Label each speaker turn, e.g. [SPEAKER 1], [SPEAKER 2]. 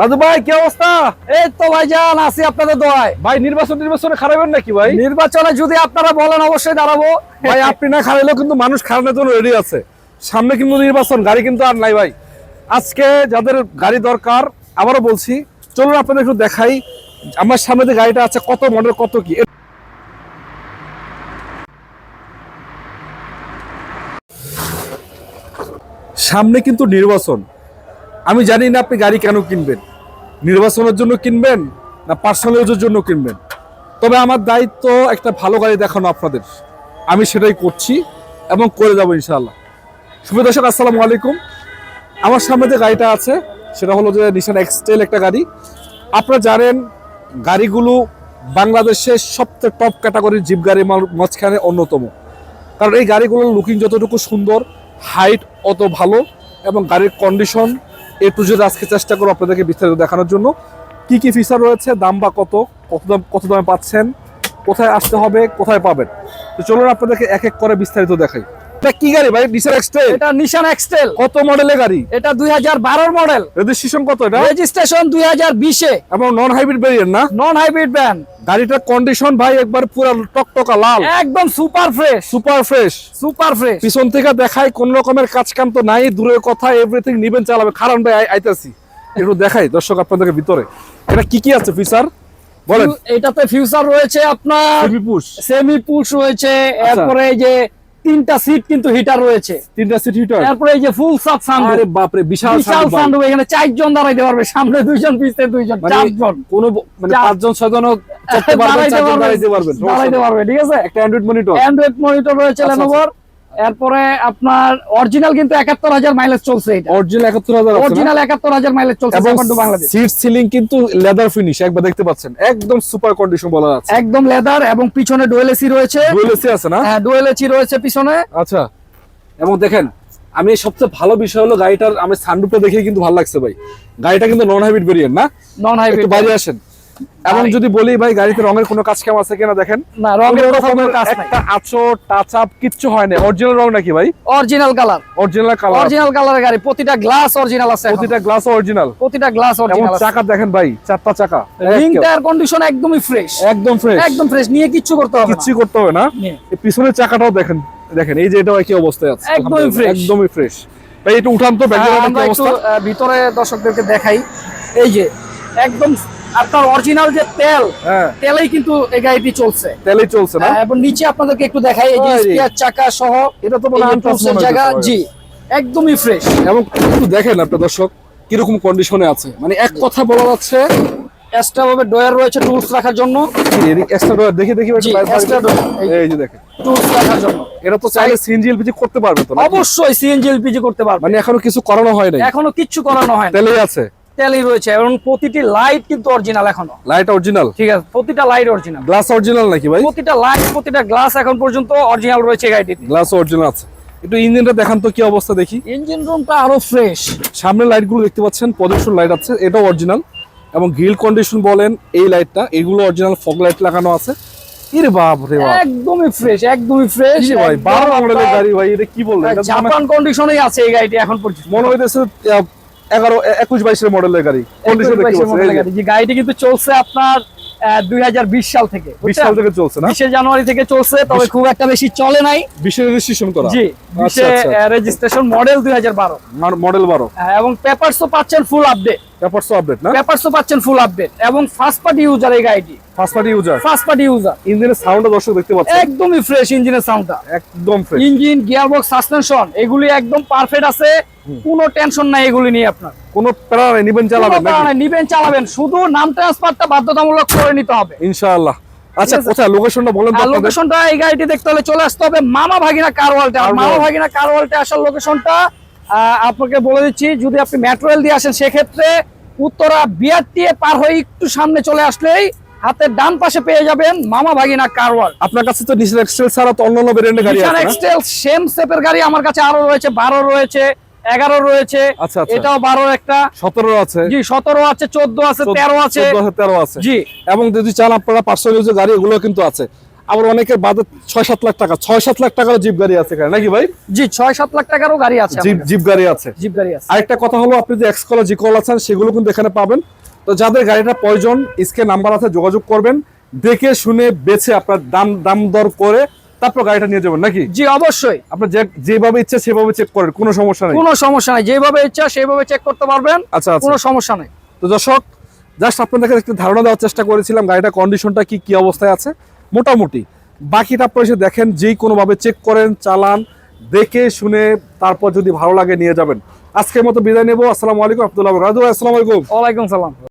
[SPEAKER 1] রাজু ভাই কি অবস্থা?
[SPEAKER 2] এই তো ভাইজান আছি আপনাদের দোয়ায়
[SPEAKER 1] ভাই নির্বাচন নির্বাচনে খারাপেন নাকি ভাই?
[SPEAKER 2] নির্বাচনে যদি আপনারা বলেন অবশ্যই দাঁড়াবো।
[SPEAKER 1] ভাই আপনি না খারাইলেও কিন্তু মানুষ খারানোর জন্য রেডি আছে। সামনে কিন্তু নির্বাচন গাড়ি কিন্তু আর নাই ভাই। আজকে যাদের গাড়ি দরকার আবারও বলছি চলুন আপনাদের একটু দেখাই আমার সামনে যে গাড়িটা আছে কত মডেল কত কি? সামনে কিন্তু নির্বাচন। আমি জানি না আপনি গাড়ি কেন কিনবেন। নির্বাচনের জন্য কিনবেন না পার্সোনাল ইউজের জন্য কিনবেন? তবে আমার দায়িত্ব একটা ভালো গাড়ি দেখানো আপনাদের। আমি সেটাই করছি এবং করে যাব ইনশাআল্লাহ। শুভ দর্শক, আসসালামু আলাইকুম। আমার সামনে যে গাড়িটা আছে, সেটা হলো যে নিশান এক্সটেল একটা গাড়ি। আপনারা জানেন, গাড়িগুলো বাংলাদেশের সবচেয়ে টপ ক্যাটাগরির জিপ গাড়ির মা- মাঝখানে অন্যতম। কারণ এই গাড়িগুলোর লুকিং যতটুকু সুন্দর হাইট অত ভালো এবং গাড়ির কন্ডিশন এ টু জেড আজকে চেষ্টা করব আপনাদেরকে বিস্তারিত দেখানোর জন্য। কি কি ফিচার রয়েছে, দাম বা কত কত দাম, কত দামে পাচ্ছেন, কোথায় আসতে হবে, কোথায় পাবেন? তো চলুন আপনাদেরকে এক এক করে বিস্তারিত দেখাই। এটা কি গাড়ি ভাই? এক্সটেল
[SPEAKER 2] এটা নিশান এক্সটেল
[SPEAKER 1] কত মডেলের গাড়ি?
[SPEAKER 2] এটা দুই হাজার বারোর মডেল
[SPEAKER 1] রেজিস্ট্রেশন কত এটা?
[SPEAKER 2] রেজিস্ট্রেশন দুই হাজার বিশে।
[SPEAKER 1] এবং নন হাইব্রিড ভেরিয়েন্ট না?
[SPEAKER 2] নন হাইব্রিড ভ্যান
[SPEAKER 1] গাড়িটার কন্ডিশন ভাই একবার পুরো টকটকা লাল।
[SPEAKER 2] একদম super fresh
[SPEAKER 1] super fresh
[SPEAKER 2] super fresh
[SPEAKER 1] পিছন থেকে দেখাই কোন রকমের কাজ কাম তো নাই দূরের কথা এভরিথিং নিবেন চালাবে। খারাপ ভাই আইতাছি। একটু দেখাই দর্শক আপনাদেরকে ভিতরে। এটা কি কি আছে ফিচার বলেন।
[SPEAKER 2] এটাতে ফিউচার রয়েছে আপনার
[SPEAKER 1] সিবি পুশ
[SPEAKER 2] সেমি পুশ রয়েছে এরপরে এই যে তিনটা সিট কিন্তু হিটার রয়েছে।
[SPEAKER 1] তিনটা সিট হিটার
[SPEAKER 2] তারপরে এই যে ফুল সাপ
[SPEAKER 1] আরে
[SPEAKER 2] বাপ
[SPEAKER 1] বাপরে বিশাল
[SPEAKER 2] বিশাল সানরুফ এখানে চারজন দাঁড়াইতে পারবে সামনে দুইজন পিছনে দুইজন
[SPEAKER 1] মানে
[SPEAKER 2] চারজন।
[SPEAKER 1] কোনো মানে পাঁচজন ছয়জন চড়তে পারবেন
[SPEAKER 2] দাঁড়াইতে পারবে
[SPEAKER 1] দাঁড়াইতে পারবেন
[SPEAKER 2] দাঁড়াইতে পারবে ঠিক আছে?
[SPEAKER 1] একটা অ্যান্ড্রয়েড মনিটর
[SPEAKER 2] অ্যান্ড্রয়েড মনিটর রয়েছে
[SPEAKER 1] আচ্ছা,
[SPEAKER 2] লেনোভোর এরপরে আপনার অরিজিনাল কিন্তু একাত্তর হাজার মাইলেজ চলছে এটা।
[SPEAKER 1] অরিজিনাল একাত্তর হাজার
[SPEAKER 2] অরিজিনাল একাত্তর হাজার মাইলেজ চলছে বাংলাদেশ
[SPEAKER 1] সিট সিলিং কিন্তু লেদার ফিনিশ একবার দেখতে পাচ্ছেন। একদম সুপার কন্ডিশন বলা যাচ্ছে
[SPEAKER 2] একদম লেদার এবং পিছনে ডুয়েল এসি রয়েছে।
[SPEAKER 1] ডুয়েল এসি আছে না?
[SPEAKER 2] হ্যাঁ ডুয়েল এসি রয়েছে পিছনে।
[SPEAKER 1] আচ্ছা। এবং দেখেন আমি সবচেয়ে ভালো বিষয় হলো গাড়িটার আমি সানরুফটা দেখে কিন্তু ভালো লাগছে ভাই। গাড়িটা কিন্তু নন হাইব্রিড ভেরিয়েন্ট না
[SPEAKER 2] নন হাইব্রিড
[SPEAKER 1] বাইরে আসেন। এবং যদি বলি ভাই গাড়িতে রঙের কোনো কাজ কেমন আছে কিনা দেখেন?
[SPEAKER 2] না রঙের
[SPEAKER 1] কোনো
[SPEAKER 2] কাজ নাই।
[SPEAKER 1] একটা টাচ আপ কিচ্ছু হয় না। অরিজিনাল রং নাকি ভাই?
[SPEAKER 2] Original colour
[SPEAKER 1] original colour
[SPEAKER 2] original কালারের গাড়ি। প্রতিটা গ্লাস অরিজিনাল আছে প্রতিটা
[SPEAKER 1] গ্লাস অরিজিনাল
[SPEAKER 2] প্রতিটা গ্লাস অরিজিনাল আছে।
[SPEAKER 1] চাকা দেখেন ভাই চারটা চাকা।
[SPEAKER 2] রিং টায়ার কন্ডিশন একদমই ফ্রেশ
[SPEAKER 1] একদম ফ্রেশ
[SPEAKER 2] একদম ফ্রেশ নিয়ে কিচ্ছু করতে হবে না।
[SPEAKER 1] কিচ্ছু করতে হবে না। এই পিছনের চাকাটাও দেখেন দেখেন এই যে এটাও একই অবস্থায় আছে।
[SPEAKER 2] একদমই ফ্রেশ।
[SPEAKER 1] একদমই ফ্রেশ ভাই একটু উঠান তো
[SPEAKER 2] আহ,
[SPEAKER 1] ব্যাকগ্রাউন্ডের কি অবস্থা।
[SPEAKER 2] ভিতরে দর্শকদেরকে দেখাই। এই যে একদম আপনার অরিজিনাল যে তেল
[SPEAKER 1] হ্যাঁ।
[SPEAKER 2] তেলেই কিন্তু এই গাড়িটি চলছে।
[SPEAKER 1] তেলেই চলছে না?
[SPEAKER 2] এবং নিচে আপনাদেরকে একটু দেখাই এই যে স্পিয়ার চাকা সহ
[SPEAKER 1] এটা তো মনে
[SPEAKER 2] জায়গা জি একদমই ফ্রেশ
[SPEAKER 1] এবং একটু দেখেন আপনার দর্শক কীরকম কন্ডিশনে আছে। মানে এক কথা বলা যাচ্ছে
[SPEAKER 2] এক্সট্রা ভাবে ডয়ার রয়েছে টুলস রাখার জন্য।
[SPEAKER 1] এক্সট্রা দেখি দেখি
[SPEAKER 2] door, এই-
[SPEAKER 1] যে দেখেন।
[SPEAKER 2] টুলস রাখার জন্য।
[SPEAKER 1] এটা তো চাইলে সিএনজি এলপিজি করতে পারবে তো
[SPEAKER 2] অবশ্যই সিএনজি এলপিজি করতে পারবে।
[SPEAKER 1] মানে এখনও কিছু করানো হয় নাই?
[SPEAKER 2] এখনও কিচ্ছু করানো হয় না
[SPEAKER 1] তেলেই আছে?
[SPEAKER 2] তেলই রয়েছে এবং প্রতিটি লাইট কিন্তু অরিজিনাল এখনও।
[SPEAKER 1] লাইট অরিজিনাল
[SPEAKER 2] ঠিক আছে প্রতিটা লাইট অরিজিনাল
[SPEAKER 1] গ্লাস অরিজিনাল নাকি ভাই?
[SPEAKER 2] প্রতিটা লাইট প্রতিটা গ্লাস এখন পর্যন্ত অরিজিনাল রয়েছে গাড়িটিতে।
[SPEAKER 1] গ্লাস অরিজিনাল আছে। একটু ইঞ্জিনটা দেখান তো কি অবস্থা দেখি।
[SPEAKER 2] ইঞ্জিন রুমটা আরও ফ্রেশ
[SPEAKER 1] সামনের লাইটগুলো দেখতে পাচ্ছেন প্রজেকশন লাইট আছে এটাও অরিজিনাল এবং গ্রিল কন্ডিশন বলেন এই লাইটটা এগুলো অরিজিনাল ফগ লাইট লাগানো আছে। ইরে বাপ রে বাপ।
[SPEAKER 2] একদমই ফ্রেশ একদমই ফ্রেশ
[SPEAKER 1] ভাই বারো মডেলের গাড়ি ভাই এটা কি বললেন?
[SPEAKER 2] জাপান কন্ডিশনেই আছে এই গাড়িটি এখন পর্যন্ত।
[SPEAKER 1] মনে হইতেছে এগারো একুশ বাইশের মডেলের গাড়ি। কন্ডিশন দেখতে
[SPEAKER 2] 21
[SPEAKER 1] পাচ্ছেন
[SPEAKER 2] মডেলের
[SPEAKER 1] এই যে,
[SPEAKER 2] গাড়িটি কিন্তু চলছে আপনার দুই হাজার বিশ সাল থেকে
[SPEAKER 1] বিশ সাল থেকে চলছে না?
[SPEAKER 2] বিশে জানুয়ারি থেকে চলছে তবে খুব একটা বেশি চলে নাই।
[SPEAKER 1] বিশে রেজিস্ট্রেশন করা।
[SPEAKER 2] জি
[SPEAKER 1] আচ্ছা
[SPEAKER 2] বিশে
[SPEAKER 1] আচ্ছা
[SPEAKER 2] রেজিস্ট্রেশন মডেল দুই হাজার বারো।
[SPEAKER 1] মডেল বারো।
[SPEAKER 2] এবং পেপারসও পাচ্ছেন ফুল আপডেট
[SPEAKER 1] পেপারস আপডেট না?
[SPEAKER 2] পেপারসও পাচ্ছেন ফুল আপডেট এবং ফার্স্ট পার্টি ইউজার এই গাড়িটি।
[SPEAKER 1] First party user
[SPEAKER 2] first party user
[SPEAKER 1] ইঞ্জিনের সাউন্ড দর্শক দেখতে পাচ্ছেন।
[SPEAKER 2] একদমই ফ্রেশ ইঞ্জিনের সাউন্ডটা
[SPEAKER 1] একদম ফ্রেশ
[SPEAKER 2] ইঞ্জিন গিয়ারবক্স সাসপেনশন এগুলি একদম পারফেক্ট আছে। কোনো টেনশন নাই এগুলি নিয়ে আপনার।
[SPEAKER 1] কোনো প্যারা নাই নিবেন চালাবেন নাকি?
[SPEAKER 2] নিবেন চালাবেন। শুধু নাম ট্রান্সফারটা বাধ্যতামূলক করে নিতে হবে।
[SPEAKER 1] ইনশাআল্লাহ। আচ্ছা। কোথায়? লোকেশনটা বলেন তো
[SPEAKER 2] লোকেশনটা এই গাড়িটি দেখতে হলে চলে আসতে হবে মামা ভাগিনা কারওয়ালটা। মামা ভাগিনা কারওয়ালটা আসার লোকেশনটা আপনাকে বলে দিচ্ছি যদি আপনি মেট্রো রেল দিয়ে আসেন সেক্ষেত্রে উত্তরা বিআরটিএ পার হয়ে একটু সামনে চলে আসলেই হাতের ডান পাশে পেয়ে যাবেন মামা ভাগিনা কারওয়াল
[SPEAKER 1] আপনার কাছে তো নিশান এক্সেল ছাড়া তো অন্যান্য ভেরিয়েন্টের গাড়ি আছে না?
[SPEAKER 2] এক্সটেল সেম সেপের গাড়ি আমার কাছে আরও রয়েছে বারো রয়েছে এগারো রয়েছে
[SPEAKER 1] আচ্ছা আচ্ছা।
[SPEAKER 2] এটাও বারো একটা।
[SPEAKER 1] সতেরো আছে।
[SPEAKER 2] জি সতেরো আছে চোদ্দ আছে তেরো আছে।
[SPEAKER 1] চোদ্দ আছে তেরো আছে।
[SPEAKER 2] জি।
[SPEAKER 1] এবং যদি চান আপনারা পার্সোনাল ইউজের গাড়ি এগুলো কিন্তু আছে। আবার অনেকের বাদে ছয় সাত লাখ টাকা। ছয় সাত লাখ টাকার জিপ গাড়ি আছে এখানে নাকি ভাই?
[SPEAKER 2] জি ছয় সাত লাখ টাকারও গাড়ি আছে
[SPEAKER 1] জিপ জিপ গাড়ি আছে।
[SPEAKER 2] জিপ গাড়ি আছে।
[SPEAKER 1] আরেকটা কথা হলো আপনি যে এক্স কলা জি কল আছেন সেগুলো কিন্তু এখানে পাবেন। তো যাদের গাড়িটা প্রয়োজন স্কে নাম্বার আছে যোগাযোগ করবেন। দেখে শুনে বেছে আপনার দাম দাম দর করে তারপর গাড়িটা নিয়ে যাবেন নাকি?
[SPEAKER 2] জি অবশ্যই।
[SPEAKER 1] আপনার যে যেভাবে ইচ্ছে সেভাবে চেক করেন কোনো সমস্যা নেই।
[SPEAKER 2] কোনো সমস্যা নাই। যেভাবে ইচ্ছা সেভাবে চেক করতে পারবেন।
[SPEAKER 1] আচ্ছা আচ্ছা।
[SPEAKER 2] কোনো সমস্যা নেই।
[SPEAKER 1] তো দর্শক জাস্ট আপনাদেরকে একটু ধারণা দেওয়ার চেষ্টা করেছিলাম গাড়িটা কন্ডিশনটা কি কি অবস্থায় আছে। মোটামুটি। বাকিটা আপনারা এসে দেখেন, যেই কোনোভাবে চেক করেন, চালান, দেখে শুনে তারপর যদি ভালো লাগে নিয়ে যাবেন। আজকের মতো বিদায় নেব। আসসালামু আলাইকুম আব্দুল্লাহ রাজু আসসালামু আলাইকুম।
[SPEAKER 2] ওয়ালাইকুম সালাম।